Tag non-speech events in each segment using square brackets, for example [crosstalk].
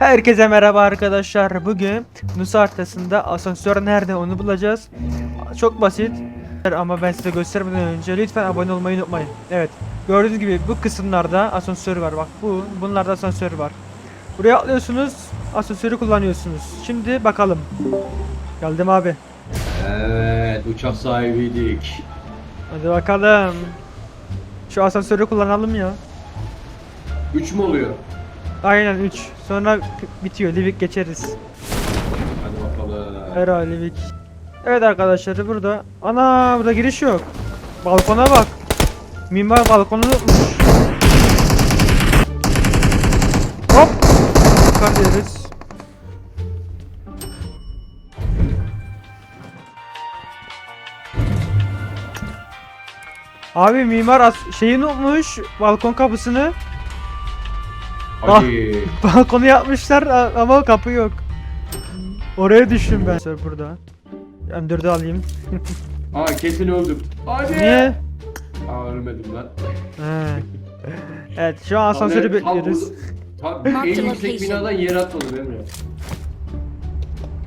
Herkese merhaba arkadaşlar. Bugün Nus haritasında asansör nerede onu bulacağız. Çok basit. Ama ben size göstermeden önce lütfen abone olmayı unutmayın. Evet. Gördüğünüz gibi bu kısımlarda asansör var. Bak bu bunlarda asansör var. Buraya atlıyorsunuz. Asansörü kullanıyorsunuz. Şimdi bakalım. Geldim abi. Evet uçak sahibiydik. Hadi bakalım. Şu asansörü kullanalım ya. 3 mü oluyor? Aynen 3. Sonra bitiyor. Livik geçeriz. Hadi bakalım. Herhalde Livik. Evet arkadaşlar burada. Ana burada giriş yok. Balkona bak. Mimar balkonu. Hop. Yukarı diyoruz. Abi mimar as- şeyi unutmuş balkon kapısını. Hadi. Balkonu yapmışlar ama kapı yok. Oraya düştüm ben. Sör burada. M4'ü alayım. [laughs] Aa kesin öldüm. Hadi. Niye? Aa ölmedim lan. He. Evet şu an asansörü bekliyoruz. Tam en yüksek binadan yere atladım Emre.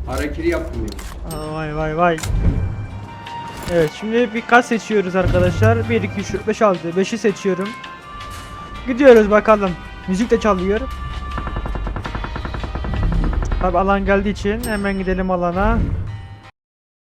Hareketi yaptım. Aa, vay vay vay. Evet şimdi bir kat seçiyoruz arkadaşlar. 1 2 3 4 5 6 5'i seçiyorum. Gidiyoruz bakalım. Müzik de çalıyor. Tabi alan geldiği için hemen gidelim alana.